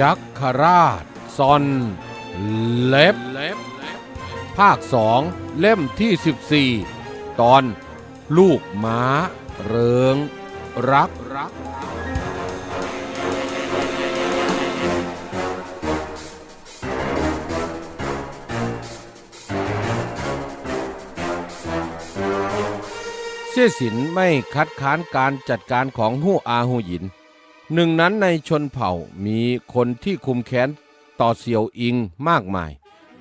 ยักคราชซอนเล็บ ภาคสองเล่มที่ 14 ตอนลูกม้าเริงรักรักเสียสินไม่คัดค้านการจัดการของฮู้อาฮูหยิน หนึ่งนั้นในชนเผ่ามีคนที่คุมแค้นต่อเสี่ยวอิงมากมาย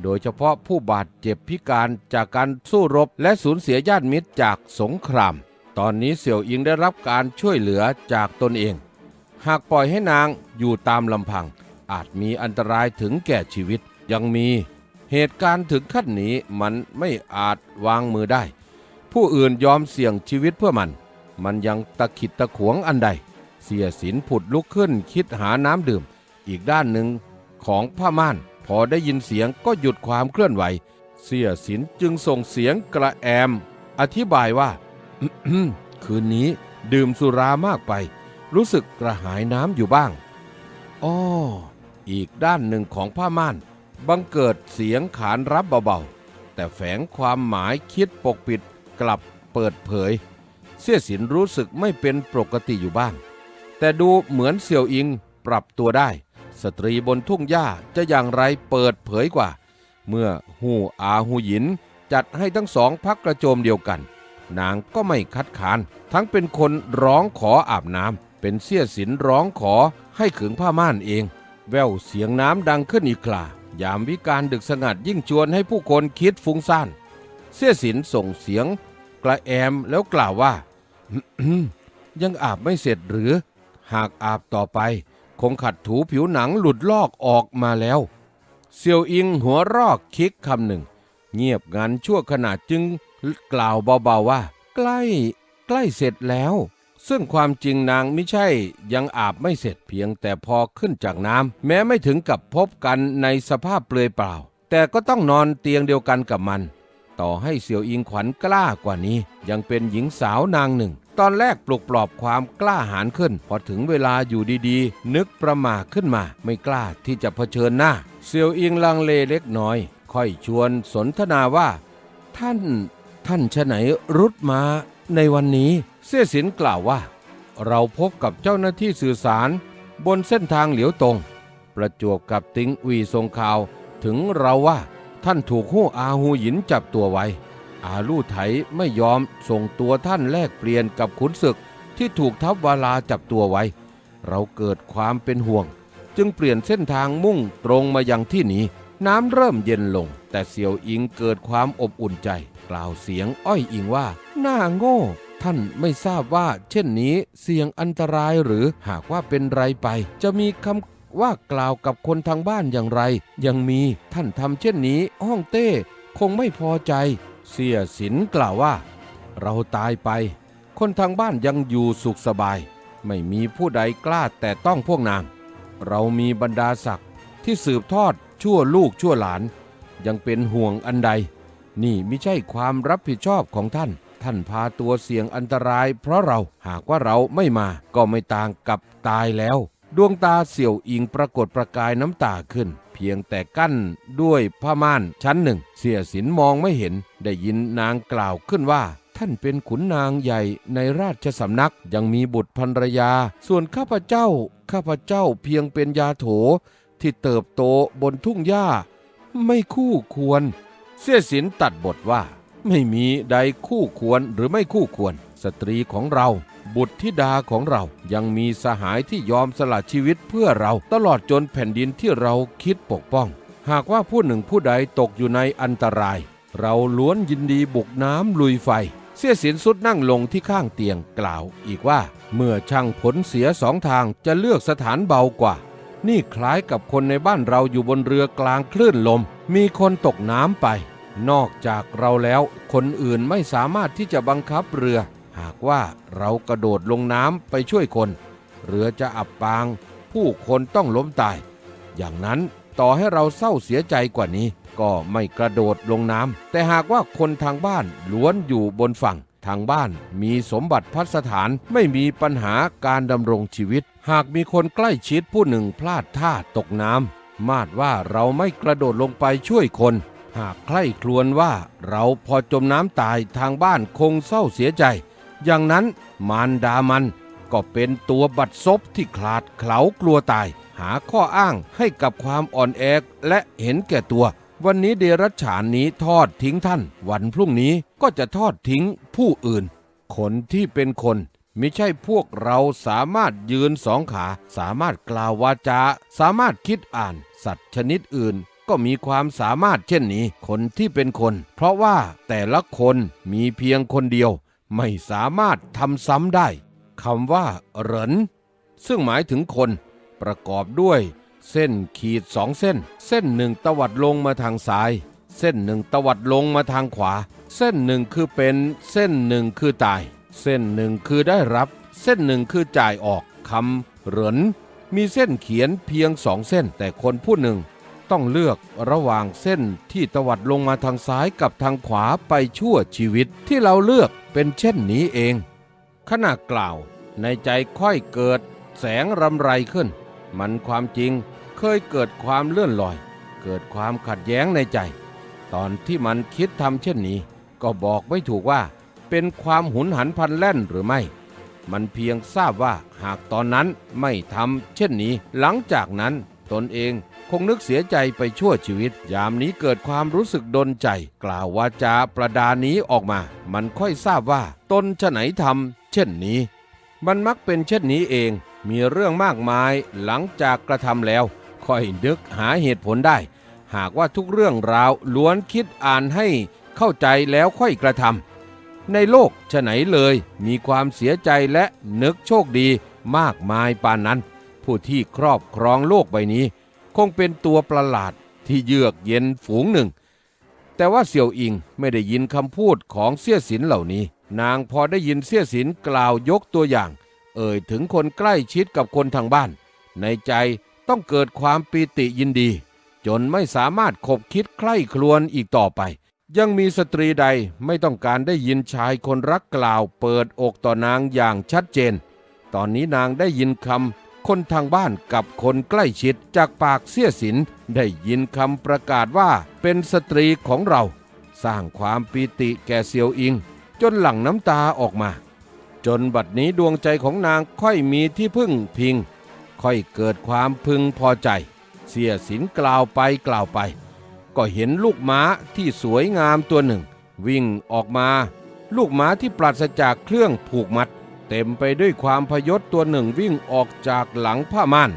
โดยเฉพาะผู้บาดเจ็บพิการจากการสู้รบและสูญเสียญาติมิตรจากสงคราม ตอนนี้เสี่ยวอิงได้รับการช่วยเหลือจากตนเอง หากปล่อยให้นางอยู่ตามลำพัง อาจมีอันตรายถึงแก่ชีวิต ยังมีเหตุการณ์ถึงขั้นนี้มันไม่อาจวางมือได้ ผู้อื่นยอมเสี่ยงชีวิตเพื่อมัน มันยังตะขิดตะขวงอันใด เสียสินผุดลุกขึ้นคิดหาน้ำดื่ม อีกด้านหนึ่งของผ้าม่าน พอได้ยินเสียงก็หยุดความเคลื่อนไหว เสียสินจึงส่งเสียงกระแอม อธิบายว่า คืนนี้ดื่มสุรามากไป รู้สึกกระหายน้ำอยู่บ้างอ้ออีกด้านหนึ่งของผ้าม่าน บังเกิดเสียงขานรับเบาๆ แต่แฝงความหมายคิดปกปิดกลับเปิดเผย เสียสินรู้สึกไม่เป็นปกติอยู่บ้าง แต่ดูเหมือนเสี่ยวอิงปรับตัวได้ สตรีบนทุ่งหญ้าจะอย่างไรเปิดเผยกว่า เมื่อฮูอาฮูหยิน จัดให้ทั้งสองพักกระโจมเดียวกัน นางก็ไม่คัดค้าน ทั้งเป็นคนร้องขออาบน้ำเป็นเสี้ยสินร้องขอให้ขึงผ้าม่านเอง แววเสียงน้ำดังขึ้นอีกคลายามวิการดึกสงัดยิ่งชวนให้ผู้คนคิดฟุ้งซ่าน เสี้ยสินส่งเสียง กระแอมแล้วกล่าวว่ายังอาบไม่เสร็จหรือ หากอาบต่อไป คงขัดถูผิวหนังหลุดลอกออกมาแล้ว เซียวอิงหัวรอกคิกคำหนึ่ง เงียบงันชั่วขณะจึงกล่าวเบาๆว่า ใกล้ ใกล้เสร็จแล้ว ซึ่งความจริงนางไม่ใช่ยังอาบไม่เสร็จเพียงแต่พอขึ้นจากน้ำแม้ไม่ถึงกับพบกันในสภาพเปลือยเปล่า แต่ก็ต้องนอนเตียงเดียวกันกับมัน ต่อให้เสี่ยวอิงขวัญกล้ากว่านี้ ยังเป็นหญิงสาวนางหนึ่ง ตอนแรกปลุกปลอบความกล้าหาญขึ้น พอถึงเวลาอยู่ดีๆ นึกประมาขึ้นมา ไม่กล้าที่จะเผชิญหน้าเสียวอิงลังเลเล็กน้อย ค่อยชวนสนทนาว่า ท่านท่านชะไหนรุดมาในวันนี้ เสี่ยสินกล่าวว่า เราพบกับเจ้าหน้าที่สื่อสาร บนเส้นทางเหลียวตรง ประจวบกับติงอุยส่งข่าว ถึงเราว่าท่านถูกฮู้อาฮูหยินจับตัวไว้ อาลู่ไถไม่ยอมส่งตัวท่านแลกเปลี่ยนกับขุนศึกที่ถูกทัพวาลาจับตัวไว้ เราเกิดความเป็นห่วง จึงเปลี่ยนเส้นทางมุ่งตรงมายังที่นี้ น้ำเริ่มเย็นลง แต่เสี่ยวอิงเกิดความอบอุ่นใจ กล่าวเสียงอ้อยอิงว่า หน้าโง่ ท่านไม่ทราบว่า เช่นนี้เสี่ยงอันตรายหรือหากว่าเป็นไรไป จะมีคำว่ากล่าวกับคนทางบ้านอย่างไร ยังมีท่านทำเช่นนี้ ห้องเต้ คงไม่พอใจ เสียสินกล่าวว่า เราตายไป คนทางบ้านยังอยู่สุขสบาย ไม่มีผู้ใดกล้าแต่ต้องพวกนาง เรามีบรรดาศักดิ์ที่สืบทอดชั่วลูกชั่วหลาน ยังเป็นห่วงอันใด นี่ไม่ใช่ความรับผิดชอบของท่าน ท่านพาตัวเสี่ยงอันตราย เพราะเราหากว่าเราไม่มาก็ไม่ต่างกับตายแล้ว ดวงตาเสี่ยวอิงปรากฏประกายน้ำตาขึ้น เพียงแต่กั้นด้วยผ้าม่านชั้นหนึ่ง เสียสินมองไม่เห็นได้ยินนางกล่าวขึ้นว่า ท่านเป็นขุนนางใหญ่ในราชสำนักยังมีบุตรภรรยา ส่วนข้าพเจ้า ข้าพเจ้าเพียงเป็นยาโถ ที่เติบโตบนทุ่งหญ้า ไม่คู่ควร เสียสินตัดบทว่า ไม่มีใดคู่ควรหรือไม่คู่ควร สตรีของเรา บุตรธิดาของเรายังมีสหายที่ยอมสละชีวิตเพื่อเราตลอดจนแผ่นดินที่เราคิดปกป้อง หากว่าผู้หนึ่งผู้ใดตกอยู่ในอันตราย เราล้วนยินดีบุกน้ำลุยไฟ เสียสินสุดนั่งลงที่ข้างเตียงกล่าวอีกว่า เมื่อช่างผลเสียสองทางจะเลือกสถานเบากว่า นี่คล้ายกับคนในบ้านเราอยู่บนเรือกลางคลื่นลม มีคนตกน้ำไป นอกจากเราแล้ว คนอื่นไม่สามารถที่จะบังคับเรือ หากว่าเรากระโดดลงน้ำไปช่วยคน เรือจะอับปาง ผู้คนต้องล้มตาย อย่างนั้นต่อให้เราเศร้าเสียใจกว่านี้ ก็ไม่กระโดดลงน้ำแต่หากว่าคนทางบ้านล้วนอยู่บนฝั่งทางบ้านมีสมบัติพัสถานไม่มีปัญหาการดำรงชีวิต หากมีคนใกล้ชิดผู้หนึ่งพลาดท่าตกน้ำมาดว่าเราไม่กระโดดลงไปช่วยคน หากใคร่ครวญว่าเราพอจมน้ำตายทางบ้านคงเศร้าเสียใจ อย่างนั้นมารดามันก็เป็นตัวบัดซบที่ขลาดเขลากลัวตาย หาข้ออ้างให้กับความอ่อนแอและเห็นแก่ตัว วันนี้เดรัจฉานนี้ทอดทิ้งท่าน วันพรุ่งนี้ก็จะทอดทิ้งผู้อื่น คนที่เป็นคนไม่ใช่พวกเราสามารถยืนสองขา สามารถกล่าววาจา สามารถคิดอ่าน สัตว์ชนิดอื่น ก็มีความสามารถเช่นนี้ คนที่เป็นคน เพราะว่าแต่ละคนมีเพียงคนเดียว ไม่สามารถทำซ้ำได้คำว่าเหรินซึ่งหมายถึงคน ประกอบด้วย เส้นขีดสองเส้น เส้นหนึ่งตวัดลงมาทางซ้าย เส้นหนึ่งตวัดลงมาทางขวา เส้นหนึ่งคือเป็น เส้นหนึ่งคือตาย เส้นหนึ่งคือได้รับ เส้นหนึ่งคือจ่ายออกคำเหรินมีเส้นเขียนเพียงสองเส้น แต่คนผู้หนึ่ง ต้องเลือกระหว่างเส้นที่ตวัดลงมาทางซ้ายกับทางขวาไปชั่วชีวิตที่เราเลือกเป็นเช่นนี้เอง ขณะกล่าวในใจค่อยเกิดแสงรำไรขึ้น มันความจริงเคยเกิดความเลื่อนลอย เกิดความขัดแย้งในใจ ตอนที่มันคิดทำเช่นนี้ ก็บอกไม่ถูกว่า เป็นความหุนหันพันแล่นหรือไม่ มันเพียงทราบว่าหากตอนนั้นไม่ทำเช่นนี้ หลังจากนั้นตนเอง คงนึกเสียใจไปชั่วชีวิต ยามนี้เกิดความรู้สึกดนใจ กล่าววาจาประดานี้ออกมา มันค่อยทราบว่า ตนจะไหนทำเช่นนี้ มันมักเป็นเช่นนี้เอง มีเรื่องมากมายหลังจากกระทำแล้ว ค่อยนึกหาเหตุผลได้ หากว่าทุกเรื่องราวล้วนคิดอ่านให้เข้าใจแล้วค่อยกระทำในโลกฉะไหนเลย มีความเสียใจและนึกโชคดีมากมายปานนั้น ผู้ที่ครอบครองโลกใบนี้ คงเป็นตัวประหลาดที่เยือกเย็นฝูงหนึ่ง แต่ว่าเสี่ยวอิงไม่ได้ยินคำพูดของเสี่ยสินเหล่านี้ นางพอได้ยินเสี่ยสินกล่าวยกตัวอย่าง เอ่ยถึงคนใกล้ชิดกับคนทางบ้าน ในใจต้องเกิดความปีติยินดี จนไม่สามารถขบคิดใคร่ครวญอีกต่อไป ยังมีสตรีใดไม่ต้องการได้ยินชายคนรักกล่าว เปิดอกต่อนางอย่างชัดเจน ตอนนี้นางได้ยินคำ คนทางบ้านกับคนใกล้ชิดจากปากเสี้ยสินได้ยินคำประกาศว่าเป็นสตรีของเรา สร้างความปีติแก่เซียวอิง จนหลั่งน้ำตาออกมา จนบัดนี้ดวงใจของนางค่อยมีที่พึ่งพิง ค่อยเกิดความพึงพอใจ เสียสินกล่าวไปกล่าวไป ก็เห็นลูกม้าที่สวยงามตัวหนึ่ง วิ่งออกมา ลูกม้าที่ปราศจากเครื่องผูกมัด เต็มไปด้วยความพยศตัวหนึ่งวิ่งออกจากหลังผ้าม่าน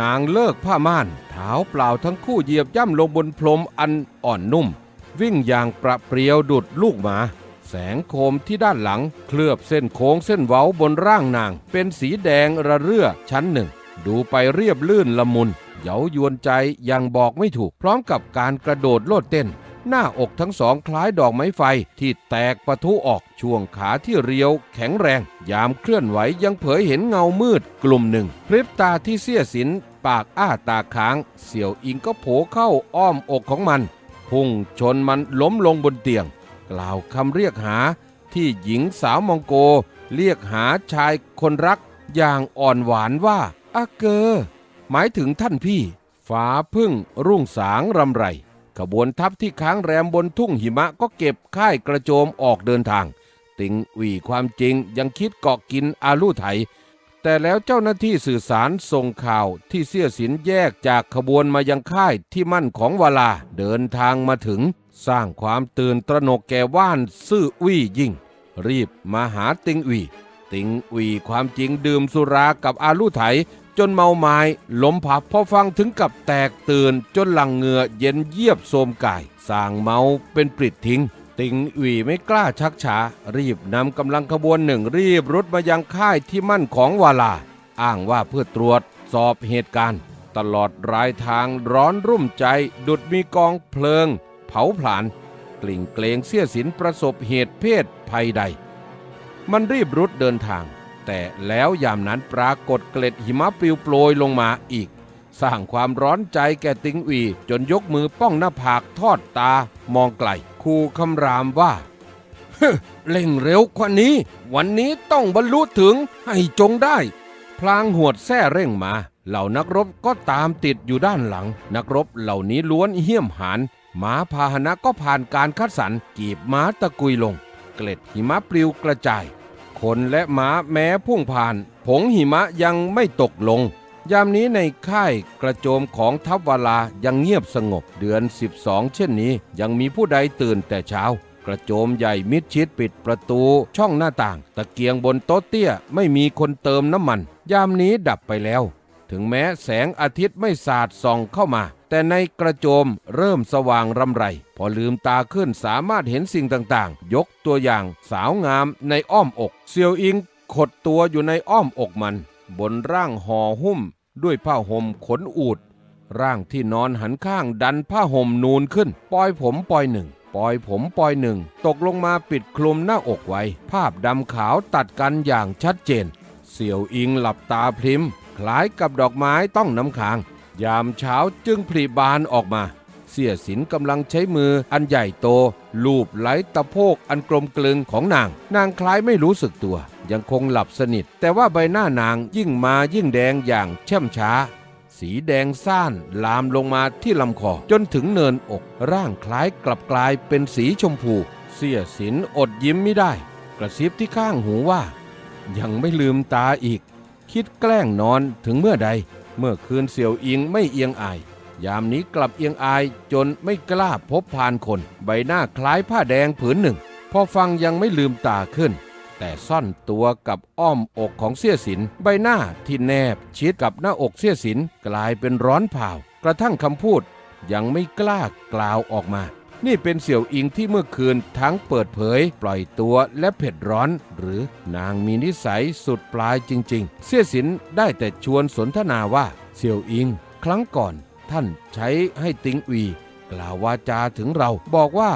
นางเลิกผ้าม่านเท้าเปล่าทั้งคู่เหยียบย่ำลงบนพรมอันอ่อนนุ่ม วิ่งอย่างประเปรียวดุดลูกหมา แสงโคมที่ด้านหลัง เคลือบเส้นโค้งเส้นเว้าบนร่างนาง เป็นสีแดงระเรื่อชั้นหนึ่ง ดูไปเรียบลื่นละมุนเย้ายวนใจยังบอกไม่ถูกพร้อมกับการกระโดดโลดเต้น หน้าอกทั้งสองคล้ายดอกไม้ไฟที่แตกปะทุออกช่วงขาที่เรียว แข็งแรง ยามเคลื่อนไหวยังเผยเห็นเงามืดกลุ่มหนึ่งพริบตาที่เสี้ยสิน ปากอ้าตาค้าง เสี่ยวอิงก็โผเข้าอ้อมอกของมัน พุ่งชนมันล้มลงบนเตียง กล่าวคำเรียกหาที่หญิงสาวมองโก เรียกหาชายคนรัก อย่างอ่อนหวานว่าอาเกอ หมายถึงท่านพี่ฟ้าพึ่งรุ่งสางรำไร ขบวนทัพที่ค้างแรมบนทุ่งหิมะก็เก็บค่ายกระโจมออกเดินทาง ติงหวีความจริงยังคิดเกาะกินอาลู่ไถ แต่แล้วเจ้าหน้าที่สื่อสารส่งข่าวที่เสี้ยสินแยกจากขบวนมายังค่ายที่มั่นของวลาเดินทางมาถึง สร้างความตื่นตระหนกแก่ว่านซื่อวี่ยิ่ง รีบมาหาติงหวีติงหวีความจริงดื่มสุรากับอาลู่ไถ จนเมาไม้ล้มผับพอฟังถึงกับแตกตื่นจนหลังเหงื่อเย็นเยียบโสมกายสร้างเมาเป็นปริดทิ้ง ติงหวีไม่กล้าชักช้า รีบนำกำลังขบวนหนึ่งรีบรุดมายังค่ายที่มั่นของวาลา อ้างว่าเพื่อตรวจสอบเหตุการณ์ ตลอดรายทางร้อนรุ่มใจ ดุดมีกองเพลิง เผาผลาญกลิ่งเกรงเสี้ยสินประสบเหตุเพศภัยใด มันรีบรุดเดินทาง แต่แล้วยามนั้นปรากฏเกล็ดหิมะปลิวโปรยลงมาอีก สร้างความร้อนใจแก่ติงอีจนยกมือป้องหน้าผากทอดตามองไกลคูคำรามว่าเร่งเร็วกว่านี้ วันนี้ต้องบรรลุถึงให้จงได้ พลางหวดแส้เร่งมา เหล่านักรบก็ตามติดอยู่ด้านหลัง นักรบเหล่านี้ล้วนเหี้ยมหานม้าพาหนะก็ผ่านการคัดสรรกีบม้าตะกุยลง เกล็ดหิมะปลิวกระจาย คนและม้าแม้พุ่งผ่าน ผงหิมะยังไม่ตกลง ยามนี้ในค่ายกระโจมของทัพวลายังเงียบสงบเดือน 12 เช่นนี้ ยังมีผู้ใดตื่นแต่เช้า กระโจมใหญ่มิดชิดปิดประตูช่องหน้าต่าง ตะเกียงบนโต๊ะเตี้ยไม่มีคนเติมน้ำมัน ยามนี้ดับไปแล้ว ถึงแม้แสงอาทิตย์ไม่สาดส่องเข้ามา แต่ในกระโจมเริ่มสว่างรำไร พอลืมตาขึ้นสามารถเห็นสิ่งต่างๆ ยกตัวอย่างสาวงามในอ้อมอก เซียวอิงขดตัวอยู่ในอ้อมอกมัน บนร่างห่อหุ้ม ด้วยผ้าห่มขนอูด ร่างที่นอนหันข้างดันผ้าห่มนูนขึ้นปล่อยผมปล่อยหนึ่งปล่อยผมปล่อยหนึ่ง ตกลงมาปิดคลุมหน้าอกไว้ ภาพดำขาวตัดกันอย่างชัดเจน เสี่ยวอิงหลับตาพริมคล้ายกับดอกไม้ต้องน้ำค้าง ยามเช้าจึงผลิบานออกมา เสียสินกำลังใช้มืออันใหญ่โต ลูบไหลตะโพกอันกลมกลึงของนาง นางคล้ายไม่รู้สึกตัว ยังคงหลับสนิท แต่ว่าใบหน้านางยิ่งมายิ่งแดงอย่างเช่มช้า สีแดงซ่านลามลงมาที่ลำคอจนถึงเนินอก ร่างคล้ายกลับกลายเป็นสีชมพู เสียสินอดยิ้มไม่ได้ กระซิบที่ข้างหูว่า ยังไม่ลืมตาอีก คิดแกล้งนอนถึงเมื่อใด เมื่อคืนเสี่ยวอิงไม่เอียงอาย ยามนี้กลับเอียงอายจนไม่กล้าพบพานคน ใบหน้าคล้ายผ้าแดงผืนหนึ่ง พอฟังยังไม่ลืมตาขึ้น แต่ซ่อนตัวกับอ้อมอกของเสี้ยสิน ใบหน้าที่แนบชิดกับหน้าอกเสี้ยสินกลายเป็นร้อนเผากระทั่งคำพูดยังไม่กล้ากล่าวออกมา นี่เป็นเสี่ยวอิงที่เมื่อคืนทั้งเปิดเผย ปล่อยตัวและเผ็ดร้อน หรือนางมีนิสัยสุดปลายจริง ๆ เสี่ยสินได้แต่ชวนสนทนาว่าเสี่ยวอิง ครั้งก่อนท่านใช้ให้ติงอี กล่าววาจาถึงเราบอกว่า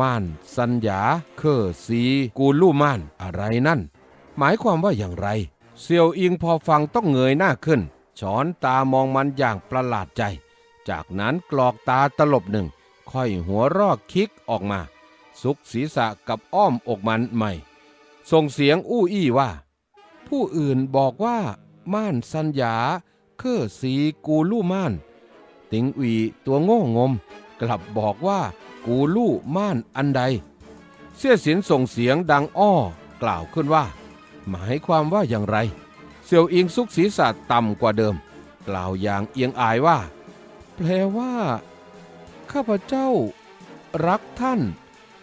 ม่านสัญญา เคอซีกูลู่ม่านอะไรนั่น หมายความว่าอย่างไรเซียวอิงพอฟังต้องเงยหน้าขึ้นช้อนตามองมันอย่างประหลาดใจ จากนั้นกรอกตาตลบหนึ่ง ค่อยหัวรอกคิกออกมาซุกศีรษะกับอ้อมอกมันใหม่ ส่งเสียงอู้อี้ว่า ผู้อื่นบอกว่า ม่านสัญญาเคอสีกูลู่ม่าน ติงหวีตัวโง่งม กลับบอกว่ากูลู่ม่านอันใด เสี่ยสินส่งเสียงดังอ้อกล่าวขึ้นว่า หมายความว่าอย่างไร เสี่ยวอิงซุกศีรษะต่ำกว่าเดิม กล่าวอย่างเอียงอายว่า แปลว่า ข้าพเจ้า รักท่าน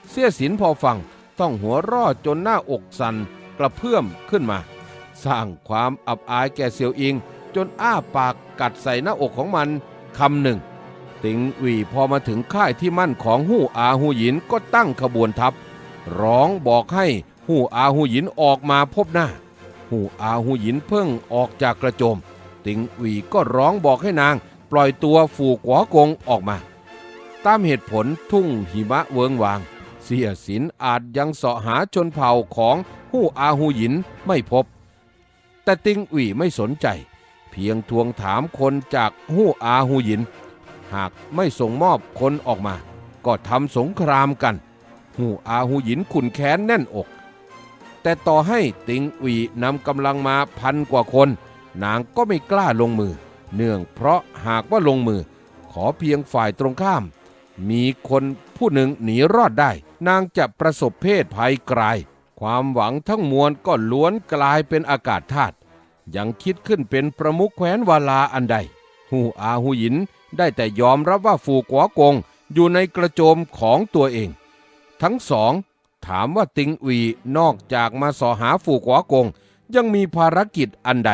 เสียสินพอฟังต้องหัวรอดจนหน้าอกสั่นกระเพื่อมขึ้นมา สร้างความอับอายแก่เสียวอิง จนอ้าปากกัดใส่หน้าอกของมันคำหนึ่ง ติงหวีพอมาถึงค่ายที่มั่นของหู้อาหูหยินก็ตั้งขบวนทัพ ร้องบอกให้หู้อาหูหยินออกมาพบหน้า หู้อาหูหยินเพิ่งออกจากกระโจม ติงหวีก็ร้องบอกให้นาง ปล่อยตัวฝูกหัวกงออกมา ตามเหตุผลทุ่งหิมะเวิงวาง เสียสินอาจยังเสาะหาชนเผ่าของหู้อาหูหยินไม่พบ แต่ติงหวีไม่สนใจ เพียงทวงถามคนจากหู้อาหูหยิน หากไม่ส่งมอบคนออกมา ก็ทำสงครามกัน หู้อาหูหยินขุนแค้นแน่นอก แต่ต่อให้ติงหวีนำกำลังมาพันกว่าคน นางก็ไม่กล้าลงมือ เนื่องเพราะหากว่าลงมือขอเพียงฝ่ายตรงข้าม มีคนผู้หนึ่งหนีรอดได้ นางจะประสบเพศภัยกลาย ความหวังทั้งมวลก็ล้วนกลายเป็นอากาศธาตุยังคิดขึ้นเป็นประมุขแคว้นวาลาอันใด หูอาหูหยินได้แต่ยอมรับว่าฝูกหัวกงอยู่ในกระโจมของตัวเอง ทั้งสอง ถามว่าติงหวีนอกจากมาสอหาฝูกหัวกง ยังมีภารกิจอันใด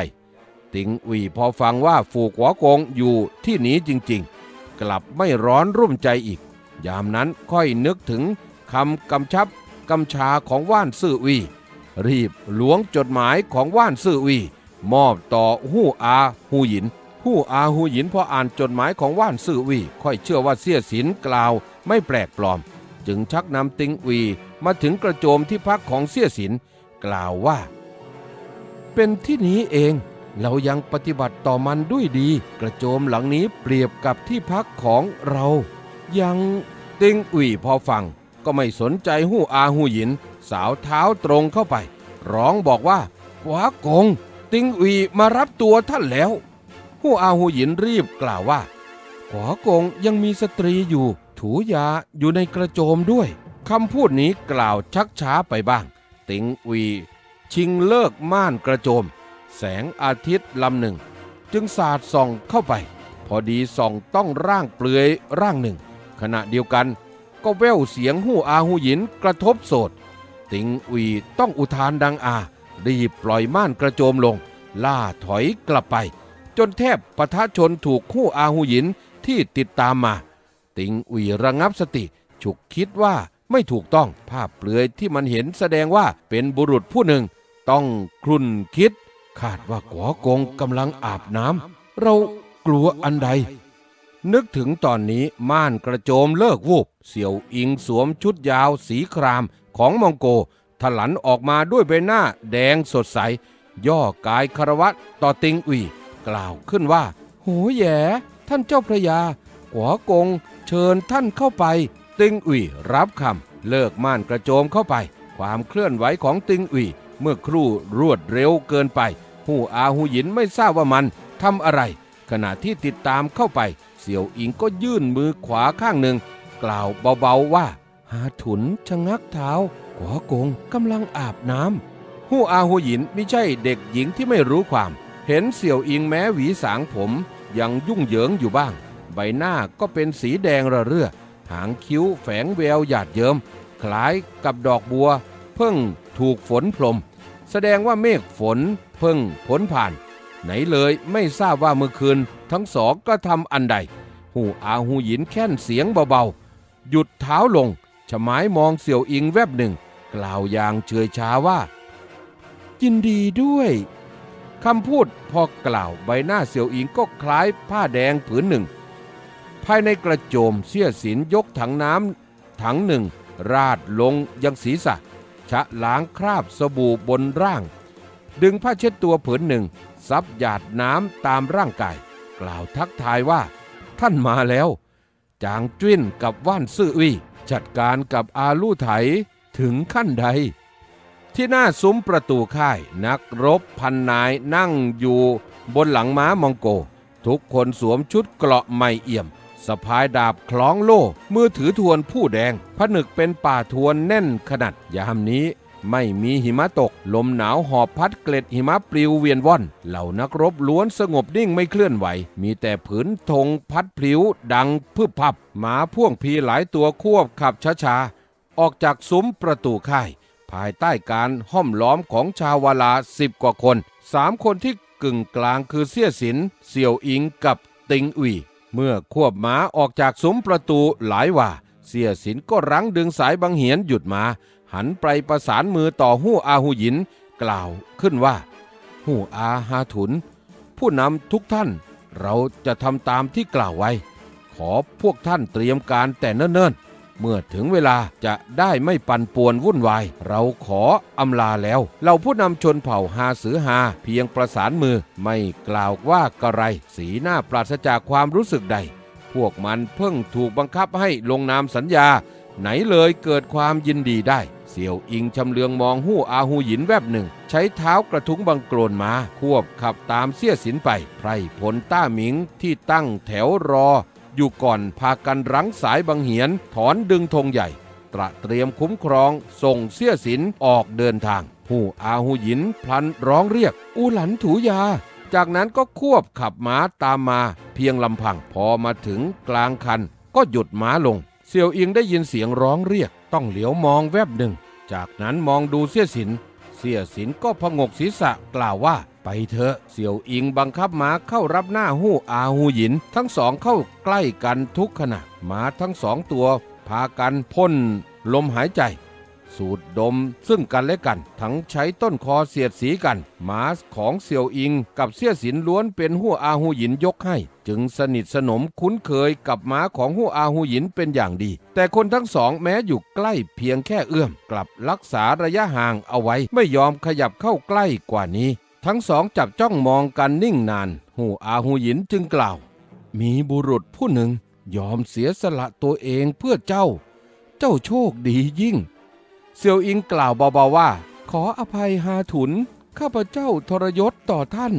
ติงหวีพอฟังว่าฝูกหัวกงอยู่ที่นี้จริงๆ กลับไม่ร้อนรุ่มใจอีก ยามนั้นค่อยนึกถึงคำกำชับกำชาของว่านซื่อวี รีบหลวงจดหมายของว่านซื่อวี มอบต่อหู้อาหูหยินผู้อาหูหยินพออ่านจดหมายของว่านซื่อวี ค่อยเชื่อว่าเสี่ยสินกล่าวไม่แปลกปลอม จึงชักนำติงวีมาถึงกระโจมที่พักของเสี่ยสินกล่าวว่า เป็นที่นี้เอง เรายังปฏิบัติต่อมันด้วยดี กระโจมหลังนี้เปรียบกับที่พักของเรา ยังติงวีพอฟัง ก็ไม่สนใจหู้อาหูหยิน สาวเท้าตรงเข้าไป ร้องบอกว่าหวากง ติงอุยมารับตัวท่านแล้วฮู้อาหูหยินรีบกล่าวว่าหวากงยังมีสตรีอยู่ ถูยาอยู่ในกระโจมด้วยคำพูดนี้กล่าวชักช้าไปบ้าง ติงอุยชิงเลิกม่านกระโจม แสงอาทิตย์ลำหนึ่ง จึงสาดส่องเข้าไป พอดีส่องต้องร่างเปลือยร่างหนึ่ง ขณะเดียวกันก็แว่วเสียงหู้อาหูหยินกระทบโสด ติงอุยต้องอุทานดังอา รีบปล่อยม่านกระโจมลง ล่าถอยกลับไป จนแทบปะทะชนถูกคู่อาหูหยินที่ติดตามมา ติงอุยระงับสติ ฉุกคิดว่าไม่ถูกต้องภาพเปลือยที่มันเห็นแสดงว่าเป็นบุรุษผู้หนึ่ง ต้องครุ่นคิด คาดว่ากัวกงกำลังอาบน้ำเรากลัวอันใด นึกถึงตอนนี้ม่านกระโจมเลิกวูบเสี่ยวอิงสวมชุดยาวสีครามของมองโกถลันออกมาด้วยใบหน้าแดงสดใส ย่อกายคารวะต่อติงอุยกล่าวขึ้นว่า โหแย่ท่านเจ้าพระยาหัวกงเชิญท่านเข้าไป ติงอุยรับคำเลิกม่านกระโจมเข้าไป ความเคลื่อนไหวของติงอุย เมื่อครู่รวดเร็วเกินไป หูอาหูหยินไม่ทราบว่ามันทำอะไร ขณะที่ติดตามเข้าไป เสี่ยวอิงก็ยื่นมือขวาข้างหนึ่ง กล่าวเบาๆว่า หาถุนชะงักเท้าหัวกงกำลังอาบน้ำหูอาหูหยินไม่ใช่เด็กหญิงที่ไม่รู้ความ เห็นเสี่ยวอิงแม้หวีสางผม ยังยุ่งเหยิงอยู่บ้าง ใบหน้าก็เป็นสีแดงระเรื่อหางคิ้วแฝงแววหยาดเยิ้มคล้ายกับดอกบัว เพิ่งถูกฝนพรม แสดงว่าเมฆฝนเพิ่งพ้นผ่าน ไหนเลยไม่ทราบว่าเมื่อคืน ทั้งสองก็ทำอันใด หูอาหูหยินแค่นเสียงเบาๆ หยุดเท้าลงฉมายมองเสี่ยวอิงแวบหนึ่ง กล่าวอย่างเฉยชาว่า ยินดีด้วยคำพูดพอกล่าวใบหน้าเสี่ยวอิงก็คล้ายผ้าแดงผืนหนึ่ง ภายในกระโจมเสี้ยสินยกถังน้ำถังหนึ่ง ราดลงยังศีรษะะล้างคราบสบู่บนร่าง ดึงผ้าเช็ดตัวผืนหนึ่ง ซับหยาดน้ำตามร่างกาย กล่าวทักทายว่า ท่านมาแล้ว จางจิ้นกับว่านซื่ออุยจัดการกับอาลู่ไถถึงขั้นใด ที่หน้าซุ้มประตูค่ายนักรบพันนายนั่งอยู่บนหลังม้ามองโก ทุกคนสวมชุดเกราะไม่เอี่ยม สะพายดาบคล้องโล่มือถือทวนผู้แดงผนึกเป็นป่าทวนแน่นขนาดยามนี้ไม่มีหิมะตก ลมหนาวหอบพัดเกล็ดหิมะปลิวเวียนว่อน เหล่านักรบล้วนสงบนิ่งไม่เคลื่อนไหว มีแต่ผืนธงพัดพลิ้ว ดังพึบพับหมาพ่วงพีหลายตัวควบขับช้าๆ ออกจากซุ้มประตูค่าย ภายใต้การห้อมล้อมของชาววลาสิบกว่าคนสามคนที่กึ่งกลางคือเสี่ยสิน เสี่ยวอิงกับติงอุย เมื่อควบม้าออกจากซุ้มประตูหลายว่า เสียสินก็รั้งดึงสายบังเหียนหยุดมา หันไปประสานมือต่อหู้อาหูหยิน กล่าวขึ้นว่า หู้อาฮาถุน ผู้นำทุกท่านเราจะทำตามที่กล่าวไว้ ขอพวกท่านเตรียมการแต่เนิ่นๆ เมื่อถึงเวลาจะได้ไม่ปั่นป่วนวุ่นวาย เราขออำลาแล้ว เราผู้นำชนเผ่าฮาสือฮาเพียงประสานมือไม่กล่าวว่ากระไร สีหน้าปราศจากความรู้สึกใด พวกมันเพิ่งถูกบังคับให้ลงนามสัญญา ไหนเลยเกิดความยินดีได้ เสี่ยวอิงชำเลืองมองหู้อาหูหยินแวบหนึ่ง ใช้เท้ากระทุ้งบังโกรนมา ควบขับตามเสี้ยสินไปไพรพลต้าหมิงที่ตั้งแถวรอ อยู่ก่อนพากันรั้งสายบังเหียนถอนดึงธงใหญ่ ตระเตรียมคุ้มครอง ส่งเสี้ยสินออกเดินทาง หู้อาหูหยินพลันร้องเรียก อูหลันถูยา จากนั้นก็ควบขับม้าตามมาเพียงลำพัง พอมาถึงกลางคัน ก็หยุดม้าลง เสี่ยวอิงได้ยินเสียงร้องเรียก ต้องเหลียวมองแวบหนึ่ง จากนั้นมองดูเสี้ยสินเสี้ยสินก็พงกศีรษะกล่าวว่า ไปเถอะเสี่ยวอิงบังคับม้าเข้ารับหน้าหู้อาหูหยิน ทั้งสองเข้าใกล้กันทุกขณะม้าทั้งสองตัว พากันพ่นลมหายใจ สูดดมซึ่งกันและกัน ทั้งใช้ต้นคอเสียดสีกันม้าของเสี่ยวอิงกับเสี่ยสินล้วนเป็นหัวอาหูหยินยกให้ จึงสนิทสนมคุ้นเคยกับม้าของหัวอาหูหยินเป็นอย่างดี แต่คนทั้งสองแม้อยู่ใกล้เพียงแค่เอื้อม กลับรักษาระยะห่างเอาไว้ไม่ยอมขยับเข้าใกล้กว่านี้ ทั้งสองจับจ้องมองกันนิ่งนาน หูอาหูหยินจึงกล่าว มีบุรุษผู้หนึ่งยอมเสียสละตัวเองเพื่อเจ้า เจ้าโชคดียิ่ง เซียวอิงกล่าวเบาๆว่า ขออภัยฮาถุน ข้าพเจ้าทรยศต่อท่าน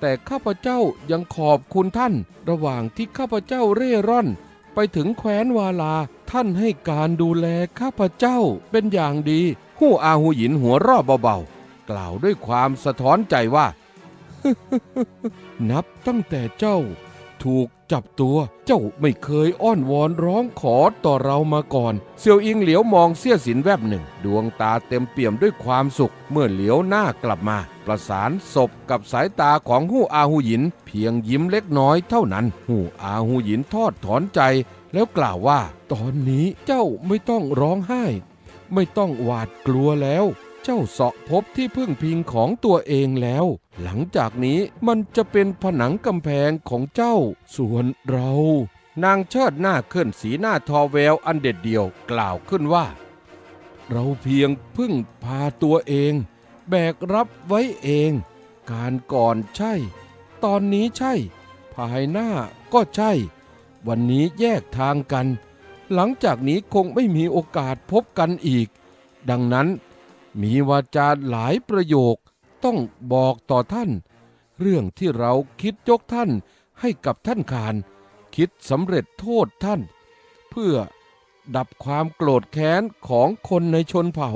แต่ข้าพเจ้ายังขอบคุณท่าน ระหว่างที่ข้าพเจ้าเร่ร่อน ไปถึงแคว้นวาลา ท่านให้การดูแลข้าพเจ้าเป็นอย่างดี หู้อาหูหยินหัวรอบเบาๆ กล่าวด้วยความสะท้อนใจว่า นับตั้งแต่เจ้าถูกจับตัวเจ้าไม่เคยอ้อนวอนร้องขอต่อเรามาก่อน เซียวอิงเหลียวมองเสี้ยสินแวบหนึ่ง ดวงตาเต็มเปี่ยมด้วยความสุข เมื่อเหลียวหน้ากลับมา ประสานศพกับสายตาของหู้อาหูหยิน เพียงยิ้มเล็กน้อยเท่านั้นหู้อาหูหยินทอดถอนใจ แล้วกล่าวว่า ตอนนี้เจ้าไม่ต้องร้องไห้ ไม่ต้องหวาดกลัวแล้ว เจ้าเสาะพบที่พึ่งพิงของตัวเองแล้ว หลังจากนี้มันจะเป็นผนังกำแพงของเจ้า ส่วนเรา นางเชิดหน้าขึ้นสีหน้าทอแววอันเด็ดเดี่ยวกล่าวขึ้นว่า เราเพียงพึ่งพาตัวเอง แบกรับไว้เอง การก่อนใช่ ตอนนี้ใช่ ภายหน้าก็ใช่ วันนี้แยกทางกัน หลังจากนี้คงไม่มีโอกาสพบกันอีก ดังนั้น มีวาจาหลายประโยคต้องบอกต่อท่าน เรื่องที่เราคิดยกท่านให้กับท่านขาน คิดสำเร็จโทษท่าน เพื่อดับความโกรธแค้นของคนในชนเผ่า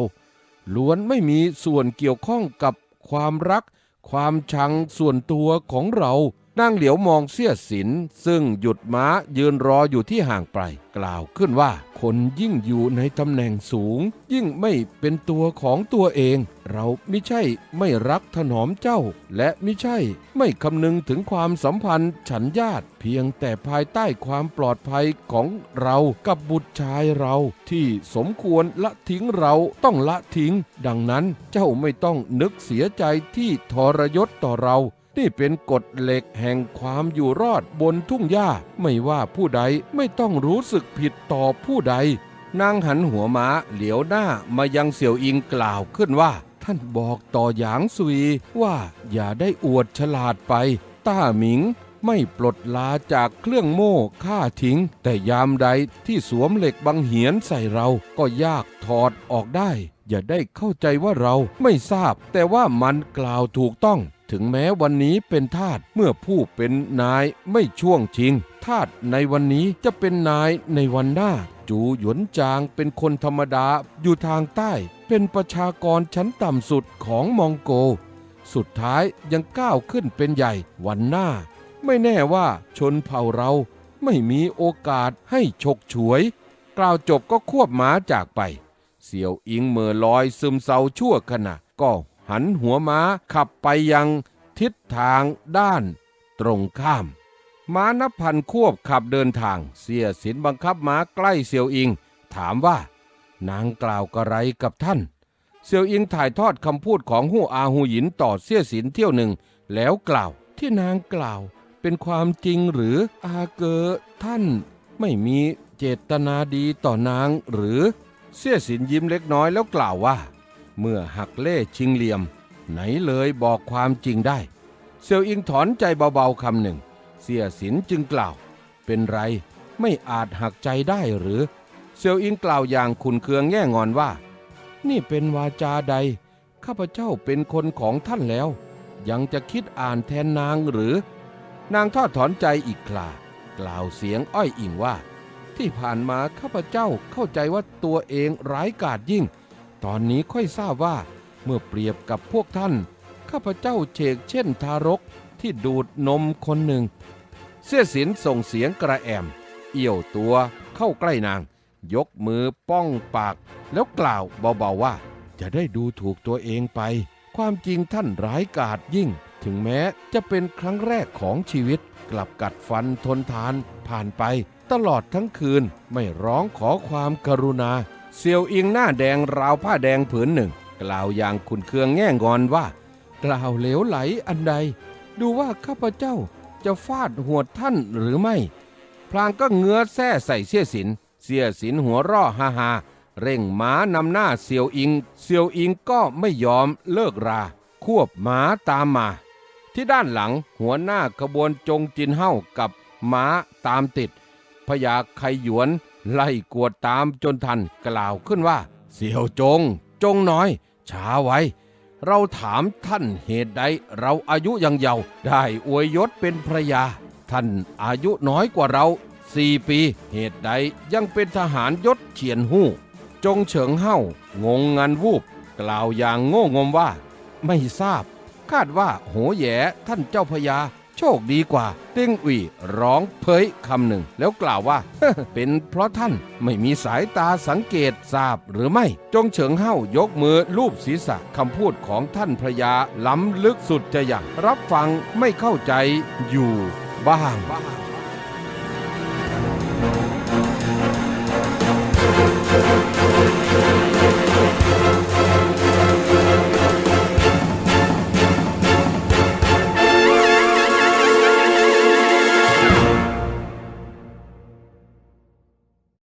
ล้วนไม่มีส่วนเกี่ยวข้องกับความรัก ความชังส่วนตัวของเรา นางเหลียวมองเสี้ยสิน ซึ่งหยุดม้ายืนรออยู่ที่ห่างไกลกล่าวขึ้นว่า คนยิ่งอยู่ในตำแหน่งสูง ยิ่งไม่เป็นตัวของตัวเอง เราไม่ใช่ไม่รักถนอมเจ้า และไม่ใช่ไม่คำนึงถึงความสัมพันธ์ฉันญาติ เพียงแต่ภายใต้ความปลอดภัยของเรากับบุตรชายเราที่สมควรละทิ้งเราต้องละทิ้ง ดังนั้นเจ้าไม่ต้องนึกเสียใจที่ทรยศต่อเรา นี่เป็นกฎเหล็กแห่งความอยู่รอดบนทุ่งหญ้า ไม่ว่าผู้ใดไม่ต้องรู้สึกผิดต่อผู้ใด นางหันหัวม้าเหลียวหน้ามายังเสี่ยวอิงกล่าวขึ้นว่า ท่านบอกต่อหยางซุยว่าอย่าได้อวดฉลาดไป ต้าหมิงไม่ปลดลาจากเครื่องโม่ฆ่าทิ้ง แต่ยามใดที่สวมเหล็กบังเหียนใส่เราก็ยากถอดออกได้ อย่าได้เข้าใจว่าเราไม่ทราบ แต่ว่ามันกล่าวถูกต้อง ถึงแม้วันนี้เป็นทาสเมื่อผู้เป็นนายไม่ช่วงชิง ทาสในวันนี้จะเป็นนายในวันหน้า จูหยวนจางเป็นคนธรรมดาอยู่ทางใต้ เป็นประชากรชั้นต่ำสุดของมองโก สุดท้ายยังก้าวขึ้นเป็นใหญ่วันหน้า ไม่แน่ว่าชนเผ่าเราไม่มีโอกาสให้ฉกฉวย กล่าวจบก็ควบม้าจากไป เสี่ยวอิงเมื่อลอยซึมเศร้าชั่วขณะก็ หันหัวม้าขับไปยังทิศทางด้านตรงข้าม ม้านับพันควบขับเดินทาง เสียสินบังคับม้าใกล้เสี่ยวอิง ถามว่า นางกล่าวกระไรกับท่านเสี่ยวอิงถ่ายทอดคำพูดของหู้อาหูหยินต่อเสียสินเที่ยวหนึ่ง แล้วกล่าวที่นางกล่าวเป็นความจริงหรืออาเกอท่านไม่มีเจตนาดีต่อนางหรือเสี้ยสินยิ้มเล็กน้อยแล้วกล่าวว่า เมื่อหักเล่ชิงเหลี่ยม ไหนเลยบอกความจริงได้ เซียวอิงถอนใจเบาๆคำหนึ่ง เสียสินจึงกล่าว เป็นไรไม่อาจหักใจได้หรือ เซียวอิงกล่าวอย่างขุนเคืองแง่งอนว่า นี่เป็นวาจาใด ข้าพเจ้าเป็นคนของท่านแล้ว ยังจะคิดอ่านแทนนางหรือ นางทอดถอนใจอีกคลากล่าวเสียงอ้อยอิงว่า ที่ผ่านมาข้าพเจ้าเข้าใจว่าตัวเองร้ายกาจยิ่ง ตอนนี้ค่อยทราบว่า เมื่อเปรียบกับพวกท่าน ข้าพเจ้าเชกเช่นทารกที่ดูดนมคนหนึ่ง เสี้ยสินส่งเสียงกระแอม เอี่ยวตัวเข้าใกล้นาง ยกมือป้องปาก แล้วกล่าวเบาๆว่า จะได้ดูถูกตัวเองไป ความจริงท่านร้ายกาจยิ่ง ถึงแม้จะเป็นครั้งแรกของชีวิต กลับกัดฟันทนทานผ่านไป ตลอดทั้งคืนไม่ร้องขอความกรุณา เซียวอิงหน้าแดงราวผ้าแดงผืนหนึ่ง กล่าวอย่างขุนเคืองแง่งอนว่า กล่าวเหลวไหลอันใด ดูว่าข้าพเจ้าจะฟาดหัวท่านหรือไม่ พลางก็เงื้อแส้ใส่เสี้ยสิน เสี้ยสินหัวร่อฮาฮาเร่งม้านำหน้าเซียวอิง เซียวอิงก็ไม่ยอมเลิกรา ควบม้าตามมา ที่ด้านหลังหัวหน้าขบวนจงจินเฮ้ากับม้าตามติดพญาไคหยวน ไล่กวดตามจนทันกล่าวขึ้นว่า เสี่ยวจง จงน้อย ช้าไว้ เราถามท่านเหตุใดเราอายุยังเยาว์ได้อวยยศเป็นพระยา ท่านอายุน้อยกว่าเราสี่ปีเหตุใดยังเป็นทหารยศเฉียนหู้ จงเฉิงเฮ้างงงันวูบ กล่าวอย่างโง่งมว่า ไม่ทราบ คาดว่าโหแหยท่านเจ้าพญา โชคดีกว่า เต้งอุยร้องเผยคำหนึ่ง แล้วกล่าวว่า เป็นเพราะท่านไม่มีสายตาสังเกตทราบหรือไม่ จงเฉิงเฮ้ายกมือลูบศีรษะคำพูดของท่านพระยาล้ำลึกสุดจะอย่างรับฟังไม่เข้าใจอยู่บ้าง